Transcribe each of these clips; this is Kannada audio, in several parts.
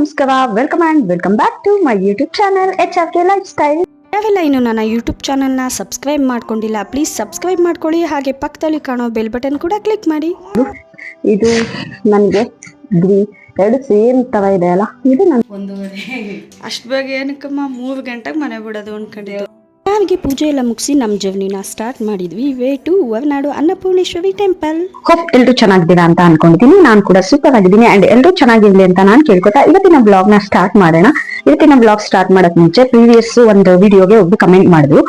ನಮಸ್ಕಾರ welcome and welcome back to my YouTube channel H R K lifestyle ಯಾವೆಲ್ಲ ಇನ್ನು ನನ್ನ ಯೂಟ್ಯೂಬ್ ಚಾನಲ್ನ ಸಬ್ಸ್ಕ್ರೈಬ್ ಮಾಡ್ಕೊಂಡಿಲ್ಲ ಪ್ಲೀಸ್ ಸಬ್ಸ್ಕ್ರೈಬ್ ಮಾಡ್ಕೊಳ್ಳಿ ಹಾಗೆ ಪಕ್ಕದಲ್ಲಿ ಕಾಣೋ ಬೆಲ್ ಬಟನ್ ಕೂಡ ಕ್ಲಿಕ್ ಮಾಡಿ. ಇದು ನನಗೆ ಗ್ರೀನ್ ಎರಡು ಸೇಮ್ ತರ ಇದೆ ಅಲ್ಲ? ಇದು ನನ್ನ ಒಂದು ಅಷ್ಟು ಬೇಗ ಏನಕ್ಕಮ್ಮ ಮೂರು ಗಂಟೆಗೆ ಮನೆ ಬಿಡೋದು ಅನ್ಕೊಂಡಿದ್ದು. ನಾವಿಗೆ ಪೂಜೆ ಎಲ್ಲ ಮುಗಿಸಿ ನಮ್ಮ ಜರ್ನಿನ ಸ್ಟಾರ್ಟ್ ಮಾಡಿದ್ವಿ. Way to Horanadu Annapoorneshwari temple hope ಎಲ್ರು ಚೆನ್ನಾಗಿದ್ದೀರಾ ಅಂತ ಅನ್ಕೊಂಡಿದ್ದೀನಿ. ನಾನು ಕೂಡ ಸೂಪರ್ ಆಗಿದ್ದೀನಿ ಅಂಡ್ ಎಲ್ಲರೂ ಚೆನ್ನಾಗಿರ್ಲಿ ಅಂತ ನಾನು ಕೇಳ್ಕೊತಾ ಇವತ್ತಿನ ಬ್ಲಾಗ್ನ ಸ್ಟಾರ್ಟ್ ಮಾಡೋಣ. ಇವತ್ತಿನ ಬ್ಲಾಗ್ ಸ್ಟಾರ್ಟ್ ಮಾಡಕ್ ಮುಂಚೆ ಪ್ರೀವಿಯಸ್ ಒಂದು ವಿಡಿಯೋಗೆ ಒಬ್ಬ ಕಮೆಂಟ್ ಮಾಡಿದ್ರು.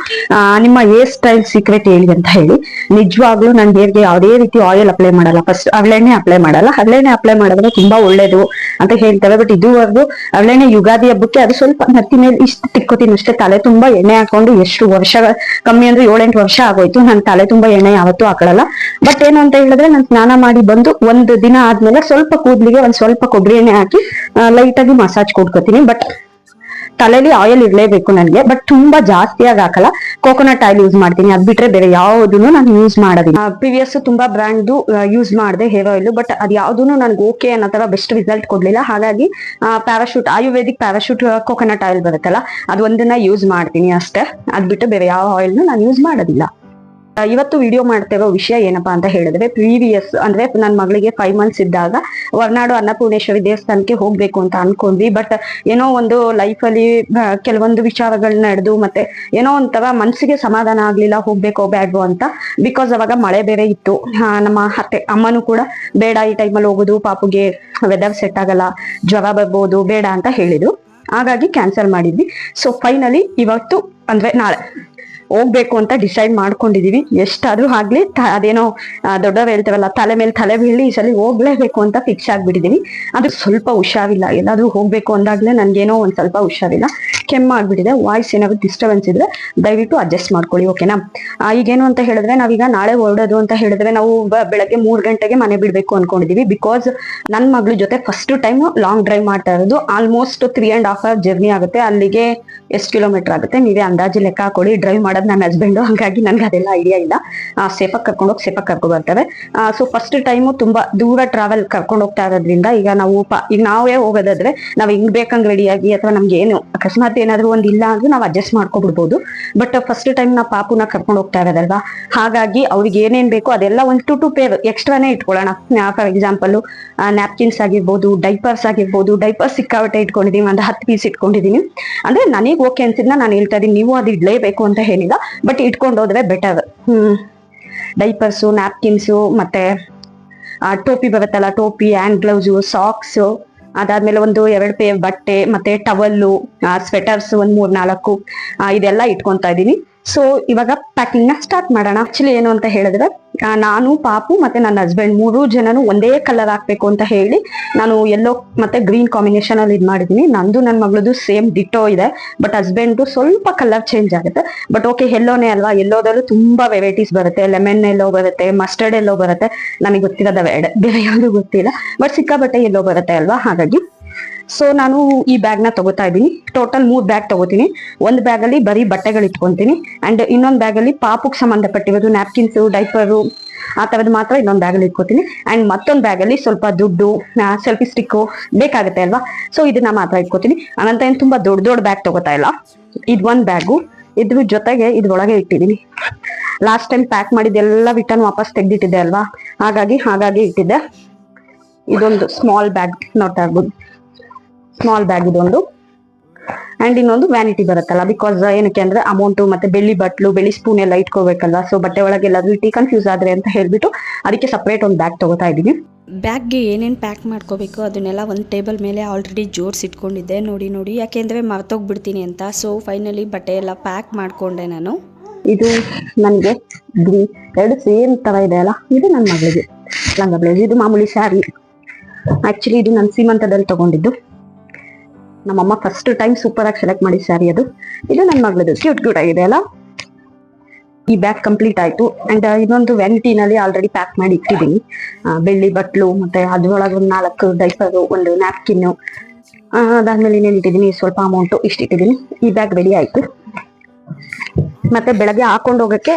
ನಿಮ್ಮ ಹೇರ್ ಸ್ಟೈಲ್ ಸೀಕ್ರೆಟ್ ಹೇಳಿ ಅಂತ ಹೇಳಿ. ನಿಜವಾಗ್ಲೂ ನನ್ನ ಹೇರ್ಗೆ ಯಾವುದೇ ರೀತಿ ಆಯಿಲ್ ಅಪ್ಲೈ ಮಾಡಲ್ಲ. ಫಸ್ಟ್ ಅವಳೆಣ್ಣೆ ಅಪ್ಲೈ ಮಾಡಲ್ಲ. ಅವಳೆಣ್ಣೆ ಅಪ್ಲೈ ಮಾಡಿದ್ರೆ ತುಂಬಾ ಒಳ್ಳೇದು ಅಂತ ಹೇಳ್ತಾರೆ ಬಟ್ ಇದುವರೆಗೂ ಅವಳೆಣ್ಣೆ ಯುಗಾದಿ ಹಬ್ಬಕ್ಕೆ ಅದು ಸ್ವಲ್ಪ ನತ್ತಿ ಮೇಲೆ ಇಷ್ಟು ತಿಕ್ಕೋತೀನಿ. ಅಷ್ಟೇ ತಲೆ ತುಂಬಾ ಎಣ್ಣೆ ಹಾಕೊಂಡು ಎಷ್ಟು ವರ್ಷ ಕಮ್ಮಿ ಅಂದ್ರೆ ಏಳೆಂಟು ವರ್ಷ ಆಗೋಯ್ತು. ನನ್ನ ತಲೆ ತುಂಬಾ ಎಣ್ಣೆ ಯಾವತ್ತೂ ಹಾಕೊಳ್ಳಲ್ಲ ಬಟ್ ಏನು ಅಂತ ಹೇಳಿದ್ರೆ ನಾನು ಸ್ನಾನ ಮಾಡಿ ಬಂದು ಒಂದು ದಿನ ಆದ್ಮೇಲೆ ಸ್ವಲ್ಪ ಕೂದಲಿಗೆ ಒಂದ್ ಸ್ವಲ್ಪ ಕೊಬ್ಬರಿ ಎಣ್ಣೆ ಹಾಕಿ ಲೈಟ್ ಆಗಿ ಮಸಾಜ್ ಕೊಡ್ಕೋತೀನಿ ಬಟ್ ತಲೆಲಿ ಆಯಿಲ್ ಇರಲೇಬೇಕು ನನಗೆ ಬಟ್ ತುಂಬಾ ಜಾಸ್ತಿಯಾಗಿ ಹಾಕಲ್ಲ. ಕೋಕೋನಟ್ ಆಯಿಲ್ ಯೂಸ್ ಮಾಡ್ತೀನಿ, ಅದ್ ಬಿಟ್ರೆ ಬೇರೆ ಯಾವುದನ್ನು ನಾನು ಯೂಸ್ ಮಾಡೋದಿಲ್ಲ. ಪ್ರಿವಿಯಸ್ ತುಂಬಾ ಬ್ರ್ಯಾಂಡ್ ಯೂಸ್ ಮಾಡಿದೆ ಹೇರ್ ಆಯಿಲ್ ಬಟ್ ಅದು ಯಾವ್ದು ನನ್ಗೆ ಓಕೆ ಅನ್ನೋ ತರ ಬೆಸ್ಟ್ ರಿಸಲ್ಟ್ ಕೊಡ್ಲಿಲ್ಲ. ಹಾಗಾಗಿ Parachute ayurvedic Parachute coconut oil ಬರುತ್ತಲ್ಲ, ಅದು ಒಂದನ್ನ ಯೂಸ್ ಮಾಡ್ತೀನಿ ಅಷ್ಟೇ. ಅದ್ ಬಿಟ್ಟು ಬೇರೆ ಯಾವ ಆಯಿಲ್ ನಾನು ಯೂಸ್ ಮಾಡೋದಿಲ್ಲ. ಇವತ್ತು ವಿಡಿಯೋ ಮಾಡ್ತಿರೋ ವಿಷಯ ಏನಪ್ಪಾ ಅಂತ ಹೇಳಿದ್ರೆ ಪ್ರೀವಿಯಸ್ ಅಂದ್ರೆ ನನ್ನ ಮಗಳಿಗೆ ಫೈವ್ ಮಂತ್ಸ್ ಇದ್ದಾಗ ಹೊರನಾಡು ಅನ್ನಪೂರ್ಣೇಶ್ವರಿ ದೇವಸ್ಥಾನಕ್ಕೆ ಹೋಗ್ಬೇಕು ಅಂತ ಅನ್ಕೊಂಡ್ವಿ. ಬಟ್ ಏನೋ ಒಂದು ಲೈಫ್ ಅಲ್ಲಿ ಕೆಲವೊಂದು ವಿಚಾರಗಳು ನಡೆದು ಮತ್ತೆ ಏನೋ ಒಂಥರ ಮನ್ಸಿಗೆ ಸಮಾಧಾನ ಆಗ್ಲಿಲ್ಲ, ಹೋಗ್ಬೇಕೋ ಬ್ಯಾಡ್ವೋ ಅಂತ ಬಿಕಾಸ್ ಅವಾಗ ಮಳೆ ಬೇರೆ ಇತ್ತು. ನಮ್ಮ ಅತ್ತೆ, ಅಮ್ಮನೂ ಕೂಡ ಬೇಡ ಈ ಟೈಮಲ್ಲಿ ಹೋಗೋದು, ಪಾಪುಗೆ ವೆದರ್ ಸೆಟ್ ಆಗಲ್ಲ, ಜ್ವರ ಬರ್ಬೋದು, ಬೇಡ ಅಂತ ಹೇಳಿದ್ರು. ಹಾಗಾಗಿ ಕ್ಯಾನ್ಸಲ್ ಮಾಡಿದ್ವಿ. ಸೊ ಫೈನಲಿ ಇವತ್ತು ಅಂದ್ರೆ ನಾಳೆ. ಹೋಗ್ಬೇಕು ಅಂತ ಡಿಸೈಡ್ ಮಾಡ್ಕೊಂಡಿದೀವಿ. ಎಷ್ಟಾದ್ರೂ ಆಗ್ಲಿ ಅದೇನೋ ದೊಡ್ಡ ಹೇಳ್ತೇವಲ್ಲ, ತಲೆ ಮೇಲೆ ತಲೆ ಬೀಳಿ ಈ ಸಲ ಹೋಗ್ಲೇಬೇಕು ಅಂತ ಫಿಕ್ಸ್ ಆಗ್ಬಿಟ್ಟಿದೀನಿ ಅದು ಸ್ವಲ್ಪ ಹುಷಾರಿಲ್ಲ. ಎಲ್ಲಾದ್ರೂ ಹೋಗ್ಬೇಕು ಅಂದಾಗ್ಲೇ ನನ್ಗೇನೋ ಒಂದ್ ಸ್ವಲ್ಪ ಹುಷಾರಿಲ್ಲ. ಕೆಮ್ಮಾಗ್ಬಿಟ್ಟಿದೆ ವಾಯ್ಸ್ ಏನಾದ್ರು ಡಿಸ್ಟರ್ಬೆನ್ಸ್ ಇದ್ರೆ ದಯವಿಟ್ಟು ಅಡ್ಜಸ್ಟ್ ಮಾಡ್ಕೊಳ್ಳಿ ಓಕೆನಾ ಈಗೇನು ಅಂತ ಹೇಳಿದ್ರೆ ನಾವೀಗ ನಾಳೆ ಹೊರಡೋದು ಅಂತ ಹೇಳಿದ್ರೆ ನಾವು ಬೆಳಗ್ಗೆ ಮೂರ್ ಗಂಟೆಗೆ ಮನೆ ಬಿಡ್ಬೇಕು ಅನ್ಕೊಂಡಿದೀವಿ. ಬಿಕಾಸ್ ನನ್ನ ಮಗಳ ಜೊತೆ ಫಸ್ಟ್ ಟೈಮ್ ಲಾಂಗ್ ಡ್ರೈವ್ ಮಾಡ್ತಾ ಇರೋದು. Almost three and half hour journey ಆಗುತ್ತೆ. ಅಲ್ಲಿಗೆ ಎಷ್ಟು ಕಿಲೋಮೀಟರ್ ಆಗುತ್ತೆ? ನೀವೇ ಅಂದಾಜು ಲೆಕ್ಕ ಹಾಕೊಳ್ಳಿ. ಡ್ರೈವ್ ಮಾಡೋದು ನನ್ನ ಹಸ್ಬೆಂಡ್ ಹಾಗಾಗಿ ನನ್ಗೆ ಅದೆಲ್ಲ ಐಡಿಯಾ ಇಲ್ಲ. ಸೇಫಾಗಿ ಕರ್ಕೊಂಡೋಗಿ ಸೇಫಾಗಿ ಕರ್ಕೊಂಡು ಬರ್ತವೆ ಸೊ ಫಸ್ಟ್ ಟೈಮು ತುಂಬಾ ದೂರ ಟ್ರಾವೆಲ್ ಕರ್ಕೊಂಡು ಹೋಗ್ತಾ ಇರೋದ್ರಿಂದ ಈಗ ನಾವು ಈಗ ನಾವೇ ಹೋಗೋದಾದ್ರೆ ನಾವು ಹಿಂಗ್ ಬೇಕಂಗ್ ರೆಡಿಯಾಗಿ ಅಥವಾ ನಮ್ಗೆ ಏನು ಅಕಸ್ಮಾತ್ ಏನಾದ್ರು ಒಂದ್ ಇಲ್ಲ ಅಂದ್ರೆ ನಾವು ಅಡ್ಜಸ್ಟ್ ಮಾಡ್ಕೊಬಿಡ್ಬೋದು. ಬಟ್ ಫಸ್ಟ್ ಟೈಮ್ ನಾವು ಪಾಪುನ ಕರ್ಕೊಂಡು ಹೋಗ್ತಾ ಇರೋದಲ್ವಾ? ಹಾಗಾಗಿ ಅವ್ರಿಗೆ ಏನೇನ್ ಬೇಕೋ ಅದೆಲ್ಲ ಒಂದ್ ಟು ಟು ಪೇರ್ ಎಕ್ಸ್ಟ್ರಾನೇ ಇಟ್ಕೊಳ್ಳೋಣ. ಫಾರ್ ಎಕ್ಸಾಂಪಲ್ ನ್ಯಾಪ್ಕಿನ್ಸ್ ಆಗಿರ್ಬೋದು ಡೈಪರ್ಸ್ ಆಗಿರ್ಬೋದು ಡೈಪರ್ಸ್ ಸಿಕ್ಕಾಬಟ್ಟೆ ಇಟ್ಕೊಂಡಿದೀನಿ, ಒಂದು ಹತ್ತು ಪೀಸ್ ಇಟ್ಕೊಂಡಿದೀನಿ. ಅಂದ್ರೆ ನನಗೆ ಓಕೆ ಅನ್ಸಿದ್ನ ನಾನು ಹೇಳ್ತಾ ಇದೀನಿ, ನೀವು ಅದು ಇಡ್ಲೇಬೇಕು ಅಂತ ಏನಿಲ್ಲ ಬಟ್ ಇಟ್ಕೊಂಡು ಹೋದ್ರೆ ಬೆಟರ್ ಹ್ಮ್. ಡೈಪರ್ಸು ನ್ಯಾಪ್ಕಿನ್ಸು ಮತ್ತೆ ಟೋಪಿ ಬರುತ್ತಲ್ಲ, ಟೋಪಿ ಹ್ಯಾಂಡ್ ಗ್ಲೌಸು ಸಾಕ್ಸ್ ಅದಾದ್ಮೇಲೆ ಒಂದು ಎರಡು ಪೇ, ಬಟ್ಟೆ, ಮತ್ತೆ ಟವಲ್ಲು ಸ್ವೆಟರ್ಸ್ ಒಂದ್ ಮೂರ್ ನಾಲ್ಕು ಇದೆಲ್ಲ ಇಟ್ಕೊಂತ ಇದೀನಿ ಸೊ ಇವಾಗ ಪ್ಯಾಕಿಂಗ್ನ ಸ್ಟಾರ್ಟ್ ಮಾಡೋಣ. ಆಕ್ಚುಲಿ ಏನು ಅಂತ ಹೇಳಿದ್ರೆ ನಾನು, ಪಾಪು ಮತ್ತೆ ನನ್ನ ಹಸ್ಬೆಂಡ್ ಮೂರು ಜನನು ಒಂದೇ ಕಲರ್ ಹಾಕ್ಬೇಕು ಅಂತ ಹೇಳಿ ನಾನು ಎಲ್ಲೋ ಮತ್ತೆ ಗ್ರೀನ್ ಕಾಂಬಿನೇಷನ್ ಅಲ್ಲಿ ಇದು ಮಾಡಿದೀನಿ. ನಂದು ನನ್ನ ಮಗಳದು ಸೇಮ್ ಡಿಟೋ ಇದೆ. ಬಟ್ ಹಸ್ಬೆಂಡ್ ಸ್ವಲ್ಪ ಕಲರ್ ಚೇಂಜ್ ಆಗುತ್ತೆ. ಬಟ್ ಓಕೆ ಎಲ್ಲೋನೇ ಅಲ್ವಾ ಎಲ್ಲೋದಲ್ಲೂ ತುಂಬಾ ವೆರೈಟೀಸ್ ಬರುತ್ತೆ. ಲೆಮನ್ ಎಲ್ಲೋ ಬರುತ್ತೆ ಮಸ್ಟರ್ಡ್ ಎಲ್ಲೋ ಬರುತ್ತೆ. ನನಗೆ ಗೊತ್ತಿರೋದ ಬೇರೆ ಯಾವುದು ಗೊತ್ತಿಲ್ಲ. ಬಟ್ ಸಿಕ್ಕಾಬಟ್ಟೆ ಎಲ್ಲೋ ಬರುತ್ತೆ ಅಲ್ವಾ? ಹಾಗಾಗಿ ಸೊ ನಾನು ಈ ಬ್ಯಾಗ್ನ ತಗೋತಾ ಇದ್ದೀನಿ. ಟೋಟಲ್ ಮೂರು ಬ್ಯಾಗ್ ತಗೋತೀನಿ. ಒಂದು ಬ್ಯಾಗಲ್ಲಿ ಬರೀ ಬಟ್ಟೆಗಳು ಇಟ್ಕೊತೀನಿ. ಆ್ಯಂಡ್ ಇನ್ನೊಂದು ಬ್ಯಾಗಲ್ಲಿ ಪಾಪುಗ್ ಸಂಬಂಧಪಟ್ಟಿರೋದು ನ್ಯಾಪ್ಕಿನ್ಸು ಡೈಪರು ಆ ಥರದ್ದು ಮಾತ್ರ ಇನ್ನೊಂದು ಬ್ಯಾಗಲ್ಲಿ ಇಟ್ಕೋತೀನಿ. ಅಂಡ್ ಮತ್ತೊಂದು ಬ್ಯಾಗ್ ಅಲ್ಲಿ ಸ್ವಲ್ಪ ದುಡ್ಡು ಸೆಲ್ಫಿ ಸ್ಟಿಕ್ಕು ಬೇಕಾಗುತ್ತೆ ಅಲ್ವಾ? ಸೊ ಇದನ್ನ ಮಾತ್ರ ಇಟ್ಕೋತೀನಿ. ಅನಂತ ಏನು ತುಂಬಾ ದೊಡ್ಡ ದೊಡ್ಡ ಬ್ಯಾಗ್ ತಗೋತಾ ಇಲ್ಲ. ಇದು ಒಂದು ಬ್ಯಾಗು ಇದ್ರ ಜೊತೆಗೆ ಇದ್ರೊಳಗೆ ಇಟ್ಟಿದ್ದೀನಿ. ಲಾಸ್ಟ್ ಟೈಮ್ ಪ್ಯಾಕ್ ಮಾಡಿದ್ದೆಲ್ಲ ರಿಟರ್ನ್ ವಾಪಸ್ ತೆಗೆದಿಟ್ಟಿದ್ದೆ ಅಲ್ವಾ? ಹಾಗಾಗಿ ಹಾಗಾಗಿ ಇಟ್ಟಿದ್ದೆ. ಇದೊಂದು ಸ್ಮಾಲ್ ಬ್ಯಾಗ್ ನೋಡ್ತಾ ಇರ್ಬೋದು. ಸ್ಮಾಲ್ ಬ್ಯಾಗ್ ಇದೊಂದು. ಅಂಡ್ ಇನ್ನೊಂದು ವ್ಯಾನಿಟಿ ಬರುತ್ತಲ್ಲ ಬಿಕಾಸ್ ಏನಕ್ಕೆ ಅಂದ್ರೆ ಅಮೌಂಟ್ ಮತ್ತೆ ಬೆಳ್ಳಿ ಬಟ್ಲು ಬೆಳ್ಳಿ ಸ್ಪೂನ್ ಎಲ್ಲ ಇಟ್ಕೋಬೇಕಲ್ಲ ಸೊ ಬಟ್ಟೆ ಒಳಗೆ ಎಲ್ಲಾದ್ರೂ ಟೀ ಕನ್ಫ್ಯೂಸ್ ಆದ್ರೆ ಅಂತ ಹೇಳ್ಬಿಟ್ಟು ಅದಕ್ಕೆ ಸಪ್ರೇಟ್ ಒಂದು ಬ್ಯಾಗ್ ತಗೋತಾ ಇದ್ದೀನಿ. ಬ್ಯಾಗ್ಗೆ ಏನೇನು ಪ್ಯಾಕ್ ಮಾಡ್ಕೋಬೇಕು ಅದನ್ನೆಲ್ಲ ಒಂದು ಟೇಬಲ್ ಮೇಲೆ ಆಲ್ರೆಡಿ ಜೋಡಿಸಿಟ್ಕೊಂಡಿದ್ದೆ ನೋಡಿ ನೋಡಿ. ಯಾಕೆಂದರೆ ಮರ್ತೋಗ್ಬಿಡ್ತೀನಿ ಅಂತ ಸೊ ಫೈನಲಿ ಬಟ್ಟೆ ಎಲ್ಲ ಪ್ಯಾಕ್ ಮಾಡಿಕೊಂಡೆ ನಾನು. ಇದು ನನಗೆ ಎರಡು ಸೇಮ್ ಥರ ಇದೆ ಅಲ್ಲ ಇದು ನನ್ನ ಮಗಳಿಗೆ ಲಂಗ ಬ್ಲೌಸ್ ಇದು ಮಾಮೂಲಿ ಸ್ಯಾರಿ ಆ್ಯಕ್ಚುಲಿ ಇದು ನನ್ನ ಸೀಮಂತದಲ್ಲಿ ತಗೊಂಡಿದ್ದು. ನಮ್ಮಮ್ಮ ಫಸ್ಟ್ ಟೈಮ್ ಸೂಪರ್ ಆಗಿ ಸೆಲೆಕ್ಟ್ ಮಾಡಿ ಸ್ಯಾರಿ ಅದು. ಇದು ನನ್ನ ಮಗಳದು. ಕ್ಯೂಟ್ ಕ್ಯೂಟ್ ಆಗಿದೆ ಅಲ್ಲ? ಈ ಬ್ಯಾಗ್ ಕಂಪ್ಲೀಟ್ ಆಯ್ತು. ಅಂಡ್ ಇನ್ನೊಂದು ವ್ಯಾನಿಟಿನಲ್ಲಿ ಆಲ್ರೆಡಿ ಪ್ಯಾಕ್ ಮಾಡಿ ಇಟ್ಟಿದ್ದೀನಿ. ಬೆಳ್ಳಿ ಬಟ್ಲು, ಮತ್ತೆ ಅದ್ರೊಳಗೆ ಒಂದು ನಾಲ್ಕು ಡೈಪರು ಒಂದು ನ್ಯಾಪ್ಕಿನ್ನು ಅದಾದ್ಮೇಲೆ ಇನ್ನೇನು ಇಟ್ಟಿದ್ದೀನಿ? ಸ್ವಲ್ಪ ಅಮೌಂಟು ಇಷ್ಟು ಇಟ್ಟಿದ್ದೀನಿ. ಈ ಬ್ಯಾಗ್ ರೆಡಿ ಆಯ್ತು. ಮತ್ತೆ ಬೆಳಗ್ಗೆ ಹಾಕೊಂಡು ಹೋಗಕ್ಕೆ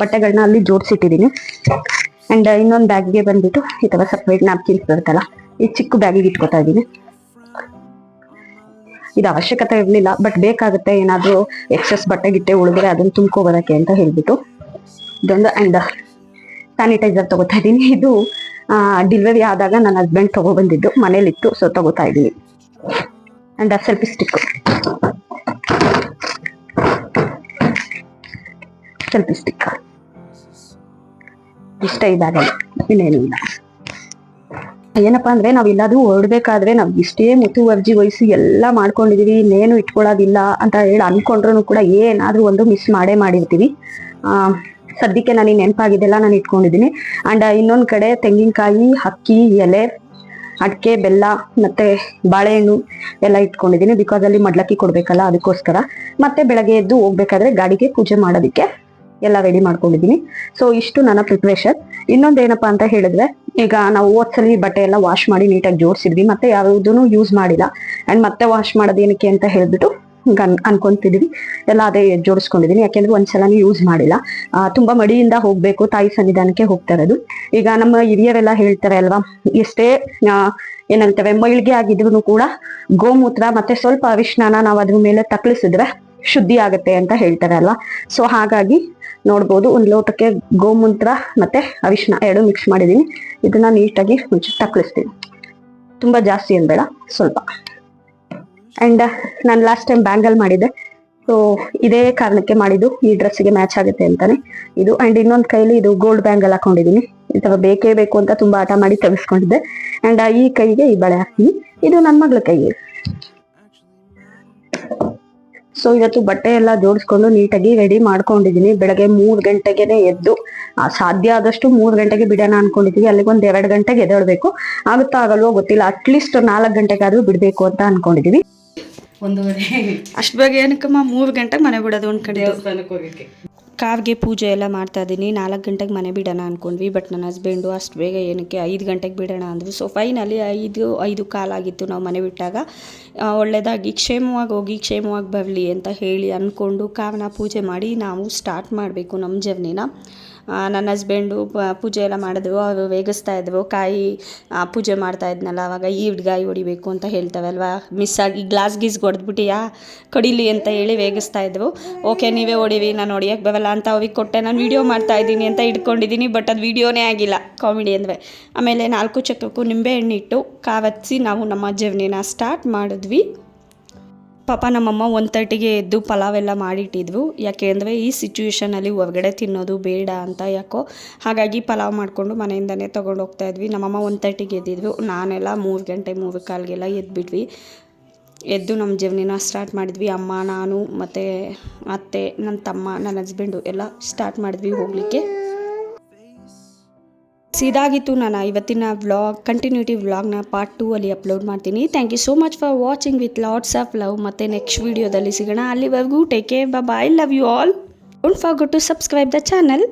ಬಟ್ಟೆಗಳನ್ನ ಅಲ್ಲಿ ಜೋಡಿಸಿಟ್ಟಿದ್ದೀನಿ. ಅಂಡ್ ಇನ್ನೊಂದು ಬ್ಯಾಗ್ಗೆ ಬಂದ್ಬಿಟ್ಟು ಈ ತರ ಸಪ್ರೇಟ್ ನ್ಯಾಪ್ಕಿನ್ಸ್ ಬರುತ್ತಲ್ಲ, ಈ ಚಿಕ್ಕ ಬ್ಯಾಗಿಗೆ ಇಟ್ಕೊತಾ ಇದ್ದೀನಿ. ಇದು ಅವಶ್ಯಕತೆ ಇರಲಿಲ್ಲ ಬಟ್ ಬೇಕಾಗುತ್ತೆ ಏನಾದರೂ ಎಕ್ಸಸ್ ಬಟ್ಟೆ, ಗಿಟ್ಟೆ ಉಳಿದ್ರೆ ಅದನ್ನ ತುಂಬ್ಕೋಬೋದಕ್ಕೆ ಅಂತ ಹೇಳ್ಬಿಟ್ಟು ಇದೊಂದು ಆ್ಯಂಡ್ ಸ್ಯಾನಿಟೈಸರ್ ತಗೋತಾ ಇದ್ದೀನಿ ಇದು ಡಿಲಿವರಿ ಆದಾಗ ನನ್ನ ಹಸ್ಬೆಂಡ್ ತಗೊಬಂದಿದ್ದು ಮನೇಲಿತ್ತು ಸೊ ತಗೋತಾ ಇದ್ದೀನಿ and selfie stick selfie stick ಇಷ್ಟ ಇದಾಗಲ್ಲ ಇನ್ನೇನು ಇಲ್ಲ ಏನಪ್ಪಾ ಅಂದ್ರೆ ನಾವ್ ಎಲ್ಲಾದ್ರೂ ಹೊರಡ್ಬೇಕಾದ್ರೆ ನಾವ್ ಇಷ್ಟೇ ಮುತುವರ್ಜಿ ವಹಿಸಿ ಎಲ್ಲಾ ಮಾಡ್ಕೊಂಡಿದೀವಿ, ಇನ್ನೇನು ಇಟ್ಕೊಳ್ಳೋದಿಲ್ಲ ಅಂತ ಹೇಳಿ ಅನ್ಕೊಂಡ್ರು ಕೂಡ ಏನಾದ್ರೂ ಒಂದು ಮಿಸ್ ಮಾಡೇ ಮಾಡಿರ್ತೀವಿ. ಆ, ಸದ್ಯಕ್ಕೆ ನನಗೆ ನೆನಪಾಗಿದ್ದೆಲ್ಲ ನಾನು ಇಟ್ಕೊಂಡಿದ್ದೀನಿ ಅಂಡ್ ಇನ್ನೊಂದ್ ಕಡೆ ತೆಂಗಿನಕಾಯಿ, ಅಕ್ಕಿ, ಎಲೆ, ಅಡಿಕೆ, ಬೆಲ್ಲ ಮತ್ತೆ ಬಾಳೆಹಣ್ಣು ಎಲ್ಲ ಇಟ್ಕೊಂಡಿದ್ದೀನಿ ಬಿಕಾಸ್ ಅಲ್ಲಿ ಮಡ್ಲಕ್ಕಿ ಕೊಡ್ಬೇಕಲ್ಲ ಅದಕ್ಕೋಸ್ಕರ. ಮತ್ತೆ ಬೆಳಗ್ಗೆ ಎದ್ದು ಹೋಗ್ಬೇಕಾದ್ರೆ ಗಾಡಿಗೆ ಪೂಜೆ ಮಾಡೋದಕ್ಕೆ ಎಲ್ಲ ರೆಡಿ ಮಾಡ್ಕೊಂಡಿದ್ದೀನಿ ಸೊ ಇಷ್ಟು ನನ್ನ ಪ್ರಿಪ್ರೇಷನ್ ಇನ್ನೊಂದೇನಪ್ಪಾ ಅಂತ ಹೇಳಿದ್ರೆ, ಈಗ ನಾವು ಓದ್ಸಲಿ ಬಟ್ಟೆ ಎಲ್ಲ ವಾಶ್ ಮಾಡಿ ನೀಟಾಗಿ ಜೋಡಿಸಿದ್ವಿ, ಮತ್ತೆ ಯಾವುದೂ ಯೂಸ್ ಮಾಡಿಲ್ಲ. ಅಂಡ್ ಮತ್ತೆ ವಾಶ್ ಮಾಡೋದೇನಕ್ಕೆ ಅಂತ ಹೇಳ್ಬಿಟ್ಟು ಅನ್, ಅನ್ಕೊಂತಿದೀವಿ. ಎಲ್ಲ ಅದೇ ಜೋಡಿಸ್ಕೊಂಡಿದೀನಿ. ಯಾಕೆಂದ್ರೆ ಒಂದ್ಸಲನೂ ಯೂಸ್ ಮಾಡಿಲ್ಲ. ತುಂಬಾ ಮಡಿಯಿಂದ ಹೋಗ್ಬೇಕು, ತಾಯಿ ಸನ್ನಿಧಾನಕ್ಕೆ ಹೋಗ್ತಾ ಇರೋದು. ಈಗ ನಮ್ಮ ಹಿರಿಯರೆಲ್ಲ ಹೇಳ್ತಾರೆ ಅಲ್ವಾ, ಎಷ್ಟೇ ಏನಂತೇವೆ ಮೈಳಿಗೆ ಆಗಿದ್ರು ಕೂಡ ಗೋಮೂತ್ರ ಮತ್ತೆ ಸ್ವಲ್ಪ ಅರಿಶಿನ ನಾವು ಅದ್ರ ಮೇಲೆ ತಕ್ಕಳಿಸಿದ್ರೆ ಶುದ್ಧಿ ಆಗುತ್ತೆ ಅಂತ ಹೇಳ್ತಾರೆ ಅಲ್ವಾ. ಸೊ ಹಾಗಾಗಿ ನೋಡ್ಬೋದು. ಒಂದು ಲೋಟಕ್ಕೆ ಗೋಮೂತ್ರ ಮತ್ತೆ ಅರಿಶಿನ ಎರಡು ಮಿಕ್ಸ್ ಮಾಡಿದೀನಿ ಇದನ್ನ ನೀಟಾಗಿ ಮುಂಚೆ ತಕ್ಕಳಿಸ್ತೀನಿ ತುಂಬಾ ಜಾಸ್ತಿ ಏನು ಸ್ವಲ್ಪ. ಅಂಡ್ ನಾನು ಲಾಸ್ಟ್ ಟೈಮ್ ಬ್ಯಾಂಗಲ್ ಮಾಡಿದ್ದೆ. ಸೊ ಇದೇ ಕಾರಣಕ್ಕೆ ಮಾಡಿದ್ದು. ಈ ಡ್ರೆಸ್ಸಿಗೆ ಮ್ಯಾಚ್ ಆಗುತ್ತೆ ಅಂತಾನೆ. ಇದು ಅಂಡ್ ಇನ್ನೊಂದು ಕೈಲಿ ಇದು ಗೋಲ್ಡ್ ಬ್ಯಾಂಗಲ್ ಹಾಕೊಂಡಿದ್ದೀನಿ. ಈ ಥರ ಬೇಕೇ ಬೇಕು ಅಂತ ತುಂಬಾ ಆಟ ಮಾಡಿ ತೆಗೆಸ್ಕೊಂಡಿದ್ದೆ. ಅಂಡ್ ಈ ಕೈಗೆ ಈ ಬಳೆ ಹಾಕ್ತೀನಿ. ಇದು ನನ್ನ ಮಗಳ ಕೈಗೆ. ಸೊ ಇವತ್ತು ಬಟ್ಟೆ ಎಲ್ಲ ಜೋಡಿಸ್ಕೊಂಡು ನೀಟಾಗಿ ರೆಡಿ ಮಾಡ್ಕೊಂಡಿದೀನಿ ಬೆಳಗ್ಗೆ ಮೂರ್ ಗಂಟೆಗೆನೆ ಎದ್ದು ಆ, ಸಾಧ್ಯ ಆದಷ್ಟು ಮೂರು ಗಂಟೆಗೆ ಬಿಡೋಣ ಅನ್ಕೊಂಡಿದೀವಿ. ಅಲ್ಲಿಗೆ ಒಂದ್ ಎರಡ್ ಗಂಟೆಗೆ ಎದ್ದೇಳ್ಬೇಕು. ಆಗುತ್ತಾ ಆಗಲ್ವೋ ಗೊತ್ತಿಲ್ಲ. ಅಟ್ಲೀಸ್ಟ್ ನಾಲ್ಕು ಗಂಟೆಗಾದ್ರೂ ಬಿಡ್ಬೇಕು ಅಂತ ಅನ್ಕೊಂಡಿದೀವಿ. ಒಂದೂವರೆ. ಅಷ್ಟು ಬೇಗ ಏನಕ್ಕಮ್ಮ? ಮೂರು ಗಂಟೆಗೆ ಮನೆ ಬಿಡೋದು ಒಂದ್ ಕಡೆ. ಹೋಗಕ್ಕೆ. ಕಾವ್ಗೆ ಪೂಜೆ ಎಲ್ಲ ಮಾಡ್ತಾ ಇದ್ದೀನಿ. ನಾಲ್ಕು ಗಂಟೆಗೆ ಮನೆ ಬಿಡೋಣ ಅಂದ್ಕೊಂಡ್ವಿ ಬಟ್ ನನ್ನ ಹಸ್ಬೆಂಡು ಅಷ್ಟು ಬೇಗ ಏನಕ್ಕೆ ಐದು ಗಂಟೆಗೆ ಬಿಡೋಣ ಅಂದ್ವಿ ಸೊ ಫೈನಲಿ ಐದು ಐದು ಕಾಲಾಗಿತ್ತು ನಾವು ಮನೆ ಬಿಟ್ಟಾಗ. ಒಳ್ಳೆಯದಾಗಿ ಕ್ಷೇಮವಾಗಿ ಹೋಗಿ, ಕ್ಷೇಮವಾಗಿ ಬರಲಿ ಅಂತ ಹೇಳಿ ಅಂದ್ಕೊಂಡು ಕಾವನ ಪೂಜೆ ಮಾಡಿ ನಾವು ಸ್ಟಾರ್ಟ್ ಮಾಡಬೇಕು ನಮ್ಮ ಜರ್ನಿನ. ನನ್ನ ಹಸ್ಬೆಂಡು ಪೂಜೆ ಎಲ್ಲ ಮಾಡಿದ್ರು ಅವರು ವೇಗಿಸ್ತಾ ಇದ್ರು ಕಾಯಿ ಪೂಜೆ ಮಾಡ್ತಾ ಇದ್ನಲ್ಲ, ಅವಾಗ ಈ ಹಿಡ್ಗಾಯಿ ಹೊಡಿಬೇಕು ಅಂತ ಹೇಳ್ತಾವಲ್ವಾ? ಮಿಸ್ ಆಗಿ ಗ್ಲಾಸ್ ಗೀಸ್ ಹೊಡೆದ್ಬಿಟ್ಟಿಯಾ? ಕಡಿಲಿ ಅಂತ ಹೇಳಿ ವೇಗಿಸ್ತಾ ಇದ್ರು ಓಕೆ ನೀವೇ ಹೊಡಿವಿ, ನಾನು ಹೊಡಿಯೋಕೆ ಬರಲ್ಲ ಅಂತ ಅವ್ರಿಗೆ ಕೊಟ್ಟೆ. ನಾನು ವೀಡಿಯೋ ಮಾಡ್ತಾ ಇದ್ದೀನಿ ಅಂತ ಇಟ್ಕೊಂಡಿದ್ದೀನಿ ಬಟ್ ಅದು ವೀಡಿಯೋನೇ ಆಗಿಲ್ಲ ಕಾಮಿಡಿ ಅಂದರೆ. ಆಮೇಲೆ ನಾಲ್ಕು ಚಕ್ರಕ್ಕೂ ನಿಂಬೆಹಣ್ಣಿಟ್ಟು ಕಾವತ್ಸಿ ನಾವು ನಮ್ಮ ಜರ್ನಿನ ಸ್ಟಾರ್ಟ್ ಮಾಡಿದ್ವಿ ಪಾಪ ನಮ್ಮಮ್ಮ ಒನ್ ತರ್ಟಿಗೆ ಎದ್ದು ಪಲಾವ್ ಎಲ್ಲ ಮಾಡಿಟ್ಟಿದ್ವು. ಯಾಕೆ ಅಂದರೆ ಈ ಸಿಚುವೇಶನಲ್ಲಿ ಹೊರಗಡೆ ತಿನ್ನೋದು ಬೇಡ ಅಂತ ಯಾಕೋ. ಹಾಗಾಗಿ ಪಲಾವ್ ಮಾಡಿಕೊಂಡು ಮನೆಯಿಂದನೇ ತೊಗೊಂಡು ಹೋಗ್ತಾ ಇದ್ವಿ. ನಮ್ಮಮ್ಮ ಒನ್ ತರ್ಟಿಗೆ ಎದ್ದಿದ್ವು. ನಾನೆಲ್ಲ ಮೂರು ಗಂಟೆ, ಮೂರು ಕಾಲ್ಗೆಲ್ಲ ಎದ್ಬಿಟ್ವಿ. ಎದ್ದು ನಮ್ಮ ಜರ್ನಿನ ಸ್ಟಾರ್ಟ್ ಮಾಡಿದ್ವಿ. ಅಮ್ಮ, ನಾನು ಮತ್ತು ಅತ್ತೆ ನನ್ನ ತಮ್ಮ ನನ್ನ ಹಸ್ಬೆಂಡು ಎಲ್ಲ ಸ್ಟಾರ್ಟ್ ಮಾಡಿದ್ವಿ ಹೋಗಲಿಕ್ಕೆ. ಇದಾಗಿತ್ತು ನಾನು ಇವತ್ತಿನ ವ್ಲಾಗ್ ಕಂಟಿನ್ಯೂಟಿ ವ್ಲಾಗ್ನ ಪಾರ್ಟ್ ಟೂ ಅಲ್ಲಿ ಅಪ್ಲೋಡ್ ಮಾಡ್ತೀನಿ. Thank you so much for watching with lots of love ಮತ್ತು ನೆಕ್ಸ್ಟ್ ವೀಡಿಯೋದಲ್ಲಿ ಸಿಗೋಣ. ಅಲ್ಲಿವರೆಗೂ take care bye love you all don't forgot to subscribe the channel